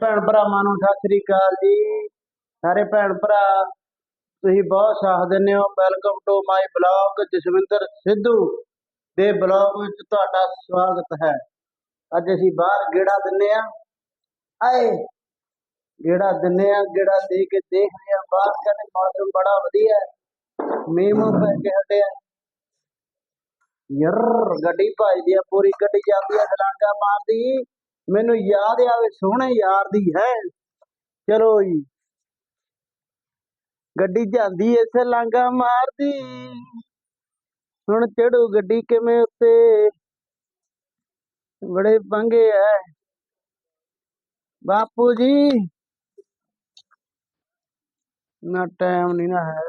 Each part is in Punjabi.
ਭੈਣ ਭਰਾਵਾਂ ਨੂੰ ਸਤਿ ਸ੍ਰੀ ਅਕਾਲ ਜੀ। ਸਾਰੇ ਭੈਣ ਭਰਾ, ਤੁਸੀਂ ਬਹੁਤ ਸਾਥ ਦਿੰਦੇ ਹੋ। Welcome to my blog Jaswinder Sidhu ਦੇ ਬਲੌਗ ਵਿੱਚ ਤੁਹਾਡਾ ਸਵਾਗਤ ਹੈ। ਅੱਜ ਅਸੀਂ ਬਾਹਰ ਗੇੜਾ ਦਿੰਨੇ ਆ ਆਏ! ਗੇੜਾ ਦਿੰਨੇ ਆ ਗੇੜਾ ਦੇ ਕੇ ਦੇਖਦੇ ਆ ਬਾਹਰ ਕਹਿੰਦੇ ਮੌਸਮ ਬੜਾ ਵਧੀਆ ਹੈ। ਮੀਂਹ ਮੂੰਹ ਪੈ ਕੇ ਹਟਿਆ ਯਰ ਗੱਡੀ ਭਜਦੀ ਆ, ਪੂਰੀ ਗੱਡੀ ਜਾਂਦੀ ਹੈ ਸਲਾਂਗਾ ਮਾਰਦੀ। ਮੈਨੂੰ ਯਾਦ ਆਵੇ ਸੋਹਣੇ ਯਾਰ ਦੀ ਹੈ। ਚਲੋ ਜੀ। ਗੱਡੀ ਜਾਂਦੀ ਐ ਲਾਂਗਾ ਮਾਰਦੀ। ਹੁਣ ਚੜੂ ਗੱਡੀ ਕਿਵੇਂ ਉੱਤੇ? ਬੜੇ ਪੰਗੇ ਐ। ਬਾਪੂ ਜੀ। ਨਾ ਟਾਈਮ ਨਹੀਂ ਨਾ ਹੈ।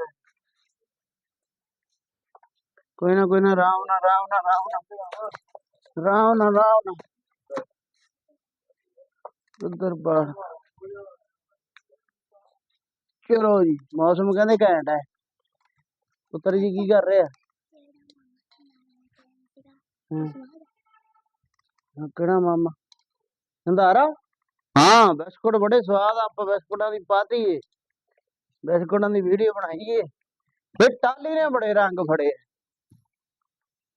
ਕੋਈ ਨਾ ਕੋਈ ਨਾ, ਰਾਮ ਨਾ ਰਾਮ ਨਾ ਰਾਮ ਨਾ ਰਾਮ ਨਾ ਰਾਮ ਨਾ ਉਧਰ ਚਲੋ ਜੀ ਮੌਸਮ ਕਹਿੰਦੇ ਘੈਂਟ ਹੈ। ਪੁੱਤਰ ਜੀ ਕੀ ਕਰ ਰਹੇ? ਆ ਹਮ, ਹਾਂ, ਕਿਹੜਾ ਮਾਮਾ? ਹੰਦਾਰਾ ਹਾਂ ਬਿਸਕੁਟ ਬੜੇ ਸਵਾਦ ਆ, ਆਪਾਂ ਬਿਸਕੁਟਾਂ ਦੀ ਪਾਤੀ ਏ। ਬਿਸਕੁਟਾਂ ਦੀ ਵੀਡੀਓ ਬਣਾਈਏ ਫਿਰ ਟਾਲੀ ਨੇ ਬੜੇ ਰੰਗ ਫੜੇ। ਆ।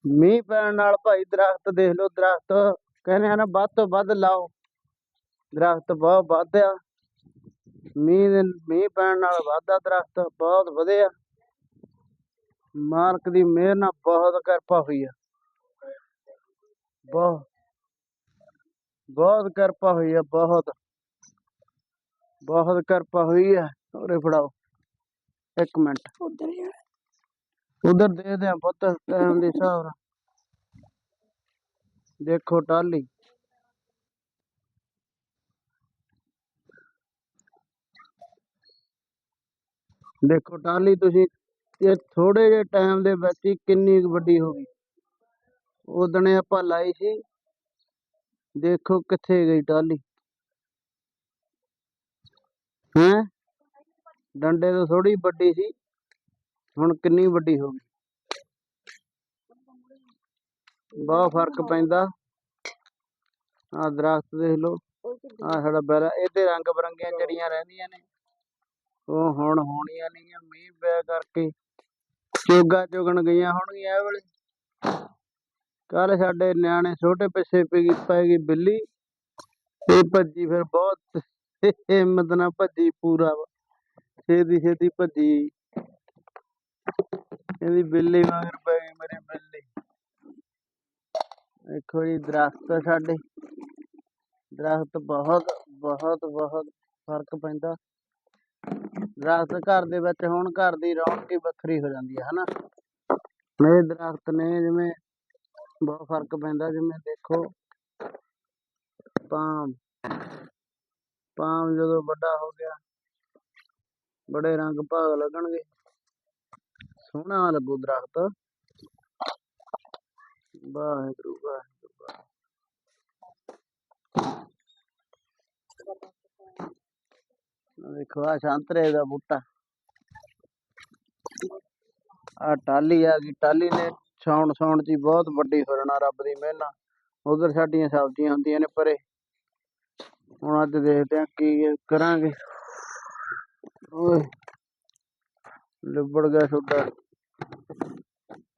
ਮੀਂਹ ਪੈਣ ਨਾਲ ਭਾਈ ਦਰਖਤ ਦੇਖ ਲਓ ਦਰਖਤ। ਕਹਿੰਦੇ ਆ ਨਾ ਵੱਧ ਤੋਂ ਵੱਧ ਲਾਓ। ਦਰਖਤ ਬਹੁਤ ਵਧਿਆ ਮੀਂਹ ਦੇ ਮੀਂਹ ਪੈਣ ਨਾਲ ਵਾਧਾ ਦਰਖਤ ਬਹੁਤ ਵਧਿਆ ਮਾਲਕ ਦੀ ਮਿਹਰ ਨਾਲ ਬਹੁਤ ਕਿਰਪਾ ਹੋਈ ਆ। ਬਹੁਤ ਬਹੁਤ ਕਿਰਪਾ ਹੋਈ ਆ ਬਹੁਤ। ਬਹੁਤ ਕਿਰਪਾ ਹੋਈ ਆ। ਉਰੇ ਫੜਾਓ। ਇੱਕ ਮਿੰਟ। ਉਧਰ ਜਾ ਉਧਰ ਦੇਖਦੇ ਆ ਪੁੱਤ ਟਾਈਮ ਦੇ ਹਿਸਾਬ ਨਾਲ। ਦੇਖੋ ਟਾਲੀ ਦੇਖੋ ਟਾਹਲੀ ਤੁਸੀਂ, ਇਹ ਥੋੜੇ ਜਿਹੇ ਟਾਈਮ ਦੇ ਵਿੱਚ ਹੀ ਕਿੰਨੀ ਕੁ ਵੱਡੀ ਹੋ ਗਈ। ਉਦਣੇ ਆਪਾਂ ਲਾਈ ਸੀ, ਦੇਖੋ ਕਿੱਥੇ ਗਈ ਟਾਹਲੀ। ਹੈਂ? ਡੰਡੇ ਤੋਂ ਥੋੜੀ ਵੱਡੀ ਸੀ, ਹੁਣ ਕਿੰਨੀ ਵੱਡੀ ਹੋ ਗਈ। ਬਹੁਤ ਫ਼ਰਕ ਪੈਂਦਾ। ਆ ਦਰਖਤ ਦੇਖ ਲਓ ਆ ਸਾਡਾ ਬੈਰਾ, ਇਹਦੇ ਰੰਗ ਬਰੰਗੀਆਂ ਜੜੀਆਂ ਰਹਿੰਦੀਆਂ ਨੇ। ਉਹ ਹੁਣ ਹੋਣੀਆਂ ਨਹੀਂ ਮੀਂਹ ਪਿਆ ਕਰਕੇ। ਚੋਗਾ ਚੁਗਣ ਗਈਆਂ ਹੋਣਗੀਆਂ ਇਹ ਵੇਲੇ। ਕੱਲ ਸਾਡੇ ਨਿਆਣੇ ਛੋਟੇ ਪਿੱਛੇ ਪੈ ਗਈ ਪੈ ਗਈ ਬਿੱਲੀ। ਇਹ ਭੱਜੀ ਫਿਰ ਬਹੁਤ ਹਿੰਮਤ ਨਾਲ ਭੱਜੀ ਪੂਰਾ। ਛੇਤੀ ਛੇਤੀ ਭੱਜੀ। ਇਹਦੀ ਬਿੱਲੀ ਮਗਰ ਪੈ ਗਈ ਮੇਰੀ ਬਿੱਲੀ। ਦੇਖੋ ਜੀ, ਦਰਖਤ ਆ ਸਾਡੇ। ਦਰਖਤ ਬਹੁਤ ਬਹੁਤ ਬਹੁਤ ਫ਼ਰਕ ਪੈਂਦਾ। ਦਰਖਤ ਘਰ ਦੇ ਵਿੱਚ, ਹੋਣ ਘਰ ਦੀ ਰੌਣਕ ਹੀ ਵੱਖਰੀ ਹੋ ਜਾਂਦੀ ਹੈ, ਹਨਾ? ਇਹ ਦਰਖਤ ਨੇ ਜਿਵੇਂ ਬਹੁਤ ਫ਼ਰਕ ਪੈਂਦਾ, ਜਿਵੇਂ ਦੇਖੋ ਪਾਮ ਪਾਮ ਜਦੋਂ ਵੱਡਾ ਹੋ ਗਿਆ, ਬੜੇ ਰੰਗ ਭਾਗ ਲੱਗਣਗੇ। ਸੋਹਣਾ ਲੱਗੂ ਦਰਖਤ। ਵਾਹਿਗੁਰੂ ਵਾਹਿਗੁਰੂ। ਵਾਹਿਗੁਰੂ। ਆਹ ਦੇਖੋ ਆ ਸੰਤਰੇ ਦਾ ਬੂਟਾ ਆ ਟਾਲੀ ਆ ਗਈ ਟਾਲੀ ਨੇ ਛਾਉਣ ਛਾਉਣ ਚ ਹੀ ਬਹੁਤ ਵੱਡੀ ਹੋ ਜਾਣਾ ਰੱਬ ਦੀ ਮਿਹਰ ਨਾਲ ਉਧਰ ਸਾਡੀਆਂ ਸਬਜ਼ੀਆਂ ਹੁੰਦੀਆਂ ਨੇ ਪਰੇ ਹੁਣ ਅੱਜ ਦੇਖਦੇ ਆ ਕੀ ਕਰਾਂਗੇ ਓਏ ਲਿਬੜ ਗਿਆ ਤੁਹਾਡਾ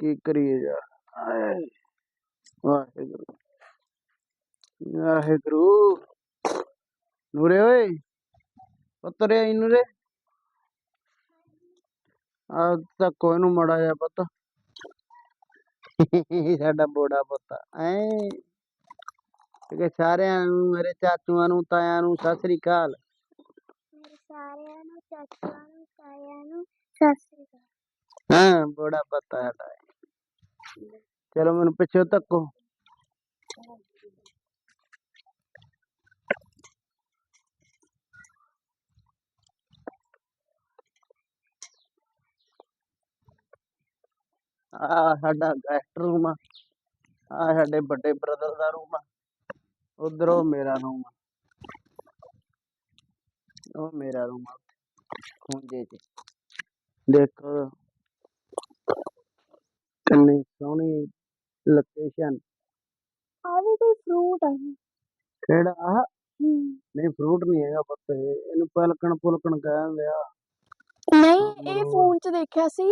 ਕੀ ਕਰੀਏ ਯਾਰ ਆਏ ਵਾਹਿਗੁਰੂ ਵਾਹਿਗੁਰੂ ਨੂਰੇ ਓਏ ਪੁੱਤਰੇ ਆਈ ਨੂਰੇ ਆ ਤਾਂ ਕੋਈ ਨੂੰ ਮੜਾ ਜਾ ਪੁੱਤ ਸਾਡਾ ਬੋੜਾ ਪੁੱਤ ਐ ਕਿ ਸਾਰਿਆਂ ਨੂੰ ਮੇਰੇ ਚਾਚੂਆਂ ਨੂੰ ਤਾਇਆਂ ਨੂੰ ਸਤਿ ਸ੍ਰੀ ਅਕਾਲ ਮੇਰੇ ਸਾਰਿਆਂ ਨੂੰ ਚਾਚੂਆਂ ਨੂੰ ਤਾਇਆਂ ਨੂੰ ਸਤਿ ਸ੍ਰੀ ਅਕਾਲ ਹਾਂ ਬੋੜਾ ਪੁੱਤ ਆ ਸਾਡਾ ਚਲੋ ਮੈਨੂੰ ਪਿੱਛੇ ਧੱਕੋ ਆ ਸਾਡਾ ਗੈਸਟ ਰੂਮ ਆ। ਆ ਸਾਡੇ ਵੱਡੇ ਬ੍ਰਦਰ ਦਾ ਰੂਮ ਆ। ਉਧਰ ਮੇਰਾ ਰੂਮ ਆ। ਉਹ ਮੇਰਾ ਰੂਮ ਆ ਖੂੰਜੇ ਚ। ਦੇਖੋ ਕਿੰਨੀ ਸੋਹਣੀ ਲੋਕੇਸ਼ਨ ਆ ਵੀ ਕੋਈ ਫਰੂਟ ਆ ਕਿਹੜਾ? ਆ ਨਹੀਂ ਫਰੂਟ ਨਹੀਂ ਹੈਗਾ ਪੁੱਤ ਇਹ। ਇਹਨੂੰ ਪਲਕਣ ਪੁਲਕਣ ਕਹਿੰਦੇ ਆ। ਨਹੀਂ ਇਹ ਫੋਨ 'ਚ ਦੇਖਿਆ ਸੀ।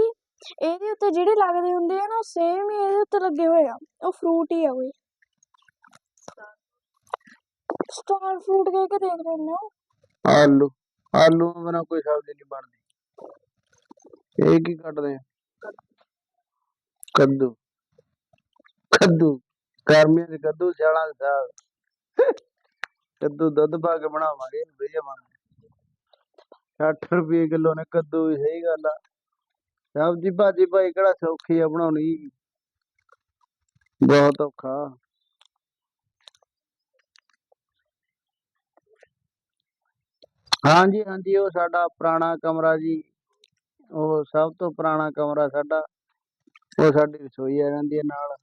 ਇਹਦੇ ਉੱਤੇ ਜਿਹੜੇ ਲੱਗਦੇ ਹੁੰਦੇ ਆ ਨਾ ਸੇਮ ਹੀ ਇਹਦੇ ਉੱਤੇ ਲੱਗੇ ਹੋਏ ਆ। ਉਹ ਫਰੂਟ ਹੀ ਆ ਕੋਈ। ਸਟਾਰ ਫਰੂਟ ਕਹਿ ਕੇ ਦੇਖ ਰਹੇ ਆਲੂ। ਆਲੂ ਬਿਨਾ ਕੋਈ ਸਬਜ਼ੀ ਨਹੀਂ ਬਣਦੀ। ਇਹ ਕੀ ਕੱਟਦੇ ਆ? ਕੱਦੂ। ਕੱਦੂ। ਗਰਮੀਆਂ ਦੇ ਕੱਦੂ ਸਿਆਲਾਂ ਦੇ ਸਾਗ। ਕੱਦੂ ਦੁੱਧ ਪਾ ਕੇ ਬਣਾਵਾਂਗੇ ਇਹਨੂੰ ਵਧੀਆ ਬਣ 60 ਰੁਪਏ ਕਿਲੋ ਨੇ, ਕੱਦੂ ਵੀ ਸਹੀ ਗੱਲ ਆ। ਸਬਜ਼ੀ ਭਾਜੀ ਭਾਈ ਕਿਹੜਾ ਸੌਖੀ ਆ ਬਣਾਉਣੀ? ਬਹੁਤ ਔਖਾ। ਹਾਂਜੀ ਹਾਂਜੀ, ਉਹ ਸਾਡਾ ਪੁਰਾਣਾ ਕਮਰਾ ਜੀ। ਉਹ ਸਭ ਤੋਂ ਪੁਰਾਣਾ ਕਮਰਾ ਸਾਡਾ। ਉਹ ਸਾਡੀ ਰਸੋਈ ਆ ਜਾਂਦੀ ਹੈ ਨਾਲ।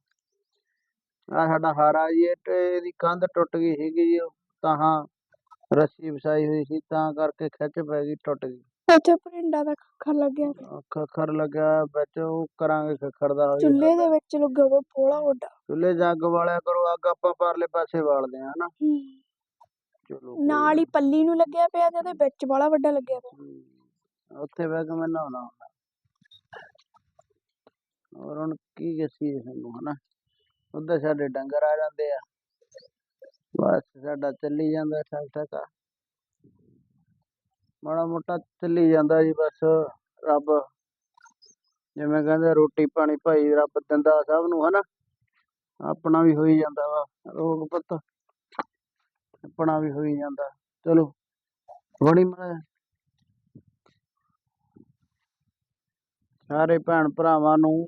ਆ ਸਾਡਾ ਹਾਰਾ ਜੀ ਇਹਦੀ ਕੰਧ ਟੁੱਟ ਗਈ ਸੀਗੀ ਜੀ ਉਹ। ਤਾਹਾਂ ਰੱਸੀ ਵਸਾਈ ਹੋਈ ਸੀ, ਤਾਂ ਕਰਕੇ ਖਿੱਚ ਪੈ ਗਈ, ਟੁੱਟ ਗਈ। ਉੱਥੇ ਪਰਿੰਡਾ ਦਾ ਖੱਖਰ ਲੱਗਿਆ ਖੱਖਰ ਲੱਗਾ ਵਿੱਚ ਉਹ ਕਰਾਂਗੇ ਖੱਖਰ ਦਾ। ਚੁੱਲ੍ਹੇ ਦੇ ਵਿੱਚ ਲੱਗਾ ਹੋਇਆ ਪੋਲਾ ਵੱਡਾ। ਚੁੱਲ੍ਹੇ ਜੱਗ ਵਾਲਿਆ ਕਰੋ ਅੱਗ ਆਪਾਂ ਪਰਲੇ ਪਾਸੇ ਬਾਲਦੇ ਆ ਹਨਾ। ਚਲੋ ਨਾਲ ਹੀ ਪੱਲੀ ਨੂੰ ਲੱਗਿਆ ਪਿਆ ਤੇ ਉਹਦੇ ਵਿੱਚ ਵਾਲਾ ਵੱਡਾ ਲੱਗਿਆ ਪਿਆ। ਹਮ, ਉੱਥੇ ਬਹਿ ਕੇ ਮੈਂ ਨਹਾਉਣਾ ਹੁੰਦਾ। ਹੋਰ ਹੁਣ ਕੀ ਦੱਸੀਏ ਤੁਹਾਨੂੰ ਹਨਾ। ਉੱਧਰ ਸਾਡੇ ਡੰਗਰ ਆ ਜਾਂਦੇ ਆ। ਬਸ ਸਾਡਾ ਚੱਲੀ ਜਾਂਦਾ ਠਕ ਠਕਾ ਮਾੜਾ ਮੋਟਾ ਚੱਲੀ ਜਾਂਦਾ ਜੀ ਬਸ, ਰੱਬ ਜਿਵੇਂ ਕਹਿੰਦੇ ਰੋਟੀ ਪਾਣੀ ਭਾਈ ਰੱਬ ਦਿੰਦਾ ਸਭ ਨੂੰ, ਹਨਾ? ਆਪਣਾ ਵੀ ਹੋਈ ਜਾਂਦਾ ਵਾ, ਰੋਗ ਪੁੱਤ। ਆਪਣਾ ਵੀ ਹੋਈ ਜਾਂਦਾ। ਚਲੋ ਬੜੀ ਮਾੜਾ ਸਾਰੇ ਭੈਣ ਭਰਾਵਾਂ ਨੂੰ,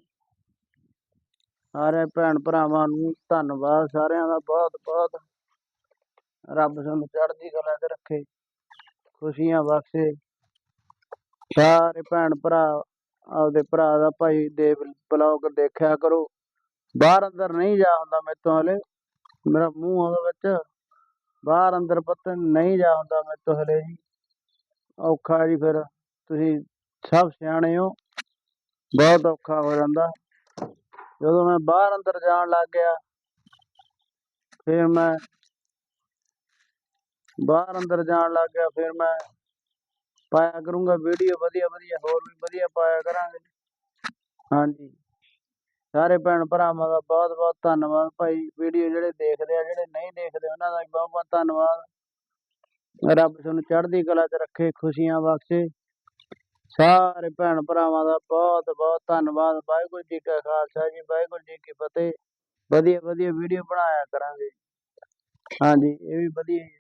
ਸਾਰੇ ਭੈਣ ਭਰਾਵਾਂ ਨੂੰ ਧੰਨਵਾਦ, ਸਾਰਿਆਂ ਦਾ ਬਹੁਤ ਬਹੁਤ ਰੱਬ ਸਾਨੂੰ ਚੜ੍ਹਦੀ ਕਲਾ 'ਚ ਰੱਖੇ। ਖੁਸ਼ੀਆਂ ਬਖਸ਼ੇ ਸਾਰੇ ਭੈਣ ਭਰਾ ਆਪਦੇ ਭਰਾ ਦਾ ਭਾਈ ਦੇ ਬਲੌਗ ਦੇਖਿਆ ਕਰੋ। ਬਾਹਰ ਅੰਦਰ ਨਹੀਂ ਜਾ ਹੁੰਦਾ ਮੇਰੇ ਹਲੇ। ਮੇਰਾ ਮੂੰਹ ਉਹਦੇ ਵਿੱਚ। ਬਾਹਰ ਅੰਦਰ ਪੁੱਤ ਨਹੀਂ ਜਾ ਹੁੰਦਾ ਮੇਰੇ ਤੋਂ ਹਲੇ ਜੀ। ਔਖਾ ਜੀ ਫਿਰ। ਤੁਸੀਂ ਸਭ ਸਿਆਣੇ ਹੋ। ਬਹੁਤ ਔਖਾ ਹੋ ਜਾਂਦਾ। ਜਦੋਂ ਮੈਂ ਬਾਹਰ ਅੰਦਰ ਜਾਣ ਲੱਗ ਗਿਆ, ਫਿਰ ਮੈਂ ਬਾਹਰ ਅੰਦਰ ਜਾਣ ਲੱਗ ਗਿਆ, ਫਿਰ ਮੈਂ ਪਾਇਆ ਕਰੂੰਗਾ ਵੀਡੀਓ ਵਧੀਆ ਵਧੀਆ, ਹੋਰ ਵੀ ਵਧੀਆ ਪਾਇਆ ਕਰਾਂਗੇ। ਹਾਂਜੀ। ਸਾਰੇ ਭੈਣ ਭਰਾਵਾਂ ਦਾ ਬਹੁਤ ਬਹੁਤ ਧੰਨਵਾਦ ਭਾਈ। ਵੀਡੀਓ ਜਿਹੜੇ ਦੇਖਦੇ ਆ, ਜਿਹੜੇ ਨਹੀਂ ਦੇਖਦੇ, ਉਹਨਾਂ ਦਾ ਬਹੁਤ ਬਹੁਤ ਧੰਨਵਾਦ। ਰੱਬ ਤੁਹਾਨੂੰ ਚੜ੍ਹਦੀ ਕਲਾ 'ਚ ਰੱਖੇ, ਖੁਸ਼ੀਆਂ ਬਖਸ਼ੇ। ਸਾਰੇ ਭੈਣ ਭਰਾਵਾਂ ਦਾ ਬਹੁਤ ਬਹੁਤ ਧੰਨਵਾਦ। ਵਾਹਿਗੁਰੂ ਜੀ ਕਾ ਖਾਲਸਾ ਜੀ, ਵਾਹਿਗੁਰੂ ਜੀ ਕੀ ਫਤਿਹ। ਵਧੀਆ ਵਧੀਆ ਵੀਡੀਓ ਬਣਾਇਆ ਕਰਾਂਗੇ। ਹਾਂਜੀ, ਇਹ ਵੀ ਵਧੀਆ ਹੀ।